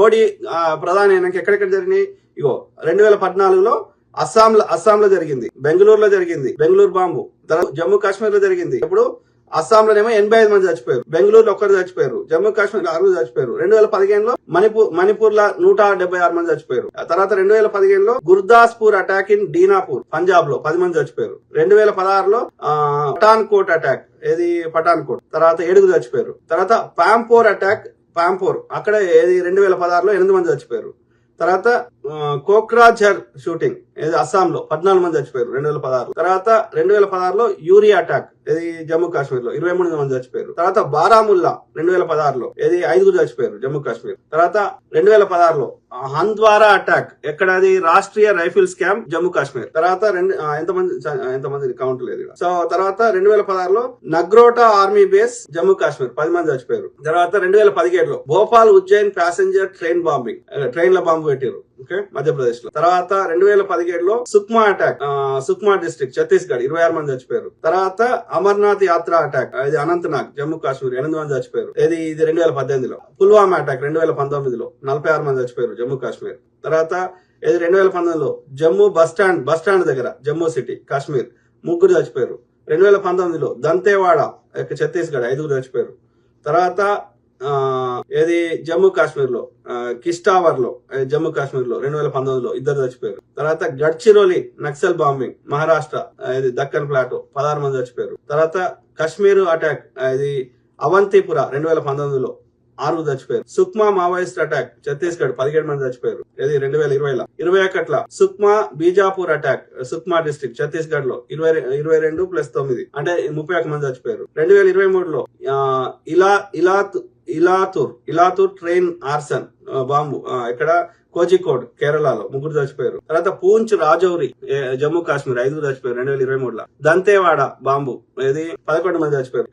మోడీ ప్రధాని అయినాక ఎక్కడెక్కడ జరిగినాయి? ఇగో రెండు వేల పద్నాలుగులో అస్సాంలో అస్సాంలో జరిగింది. బెంగళూరులో జరిగింది. బెంగళూరు బాంబు. తర్వాత జమ్మూ కాశ్మీర్లో జరిగింది. ఇప్పుడు అస్సాంలోనేమో ఎనభై ఐదు మంది చచ్చిపోయారు. బెంగళూరులో ఒక్కరు చచ్చిపోయారు. జమ్మూ కాశ్మీర్ ఆరుగురు చచ్చిపోయారు. రెండు వేల పదిహేనులో మణిపూర్ మణిపూర్లో నూట డెబ్బై ఆరు మంది చచ్చిపోయారు. ఆ తర్వాత రెండు వేల పదిహేనులో గుర్దాస్పూర్ అటాక్ ఇన్ డీనాపూర్ పంజాబ్లో పది మంది చచ్చిపోయారు. రెండు వేల పదహారులో పఠాన్ కోట్ అటాక్ ఏది? పఠాన్ కోట్ తర్వాత ఏడుగురు చచ్చిపోయారు. తర్వాత పాంపోర్ అటాక్ పాంపూర్ అక్కడ ఏది రెండు వేల పదహారులో ఎనిమిది మంది చచ్చిపోయారు. తర్వాత కోక్రాఝర్ షూటింగ్ ఏది అస్సాం లో పద్నాలుగు మంది చచ్చిపోయారు రెండు వేల పదహారు తర్వాత రెండు వేల పదహారులో యూరియా అటాక్ ఇది జమ్మూ కాశ్మీర్లో ఇరవై మూడు మంది చచ్చిపోయారు. తర్వాత బారాముల్లా రెండు వేల పదహారులో ఇది ఐదుగురు చచ్చిపోయారు జమ్మూ కాశ్మీర్. తర్వాత రెండు వేల పదహారులో హంద్వారా అటాక్ ఎక్కడ అది రాష్ట్రీయ రైఫిల్స్ క్యాంప్ జమ్మూ కాశ్మీర్. తర్వాత రెండు ఎంతమంది ఎంతమంది కౌంట్ లేదు సో తర్వాత రెండు వేల పదహారులో నగ్రోటా ఆర్మీ బేస్ జమ్మూ కాశ్మీర్ పది మంది చచ్చిపోయారు. తర్వాత రెండు వేల పదిహేడులో Bhopal Ujjain passenger train bombing ట్రైన్లో బాంబు పెట్టారు ఓకే? మధ్యప్రదేశ్లో తర్వాత రెండు వేల పదిహేడులో సుక్మా అటాక్ సుక్మా డిస్ట్రిక్ట్ ఛత్తీస్గఢ్ ఇరవై ఆరు మంది చచ్చిపోయారు. తర్వాత అమర్నాథ్ యాత్ర అటాక్ ఇది అనంతనాగ్ జమ్మూ కాశ్మీర్ ఎనిమిది మంది చచ్చిపోయారు. ఇది ఇది రెండు వేల పద్దెనిమిదిలో. పుల్వామా అటాక్ రెండు వేల పంతొమ్మిదిలో నలభై ఆరు మంది చచ్చిపోయారు జమ్మూ కాశ్మీర్ తర్వాత ఇది రెండు వేల పంతొమ్మిదిలో Jammu bus stand bus stand దగ్గర జమ్మూ సిటీ కాశ్మీర్ ముగ్గురు చచ్చిపోయారు. రెండు వేల పంతొమ్మిదిలో దంతేవాడ ఛత్తీస్గఢ్ ఐదుగురు చచ్చిపోయారు. తర్వాత ఏది? జమ్మూ కాశ్మీర్లో కిస్టావర్లో జమ్మూ కాశ్మీర్లో రెండు వేల పంతొమ్మిదిలో. ఇద్దరు చచ్చిపోయారు. తర్వాత గడ్చిరోలి నక్సల్ బాంబింగ్. మహారాష్ట్ర ఇది దక్కన్ ప్లాటో. పదహారు మంది చచ్చిపోయారు. తర్వాత కశ్మీర్ అటాక్ ఇది అవంతిపుర. రెండు వేల పంతొమ్మిదిలో ఆరుగురు చచ్చిపోయారు. సుక్మా మావోయిస్ట్ అటాక్ ఛత్తీస్గఢ్ పదిహేడు మంది చచ్చిపోయారు. ఇది రెండు వేల ఇరవైలో. ఇరవై ఒకట్ల సుక్మా బీజాపూర్ అటాక్ సుక్మా డిస్ట్రిక్ట్ ఛత్తీస్గఢ్లో ఇరవై ఇరవై రెండు ప్లస్ తొమ్మిది. అంటే ముప్పై ఒక మంది చచ్చిపోయారు. రెండు వేల ఇరవై మూడులో ఇలా ఇలాత్ Elathur Elathur train arson bomb ఇక్కడ కోజికోడ్ కేరళలో ముగ్గురు చచ్చిపోయారు. తర్వాత పూంచ్ రాజౌరి జమ్మూ కాశ్మీర్ ఐదుగురు చచ్చిపోయారు రెండు వేల ఇరవై మూడులో. దంతేవాడ బాంబు ఇది పదకొండు మంది చచ్చిపోయారు.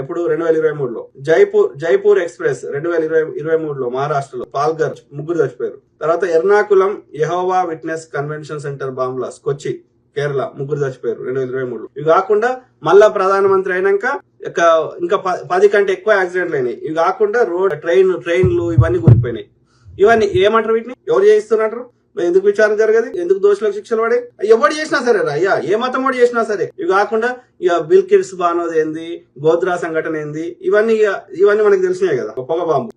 ఎప్పుడు? రెండు వేల ఇరవై మూడులో. జైపూర్ జైపూర్ ఎక్స్ప్రెస్ రెండు వేల ఇరవై ఇరవై మూడులో మహారాష్ట్రలో. పాల్గర్ ముగ్గురు చచ్చిపోయారు. తర్వాత Ernakulam Jehovah witness convention center బాంబులాస్ Kochi Kerala ముగ్గురు చచ్చిపోయారు రెండు వేల ఇరవై మూడు ఇవి కాకుండా మళ్ళా ప్రధానమంత్రి అయినాక ఇంకా ప- పది కంటే ఎక్కువ యాక్సిడెంట్లు అయినాయి. ఇవి కాకుండా రోడ్ ట్రైన్ ట్రైన్లు ఇవన్నీ కూలిపోయినాయి. ఇవన్నీ ఏమంటారు వీటిని? ఎవరు చేయిస్తున్నారు ఎందుకు విచారణ జరగదు? ఎందుకు దోషులకు శిక్షలు పడే ఎవడు చేసినా సరే అయ్యా ఏ మతం వాడు చేసినా సరే. ఇవి కాకుండా ఇక బిల్ కిడ్స్ బానోద్ ఏంది? గోద్రా సంఘటన ఏంది? ఇవన్నీ ఇక ఇవన్నీ మనకు తెలిసినాయి కదా. పొగ బాంబు.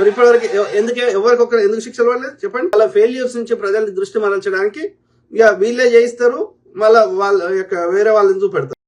మరి ఇప్పటివరకు ఎందుకు ఎందుకే ఎవరికొకరు ఎందుకు శిక్షలు పడలేదు? చెప్పండి. అలా ఫెయిల్యూర్స్ నుంచి ప్రజల్ని దృష్టి మరల్చడానికి ఇక వీళ్ళే చేయిస్తారు మళ్ళా వాళ్ళ యొక్క వేరే వాళ్ళని చూపెడతారు.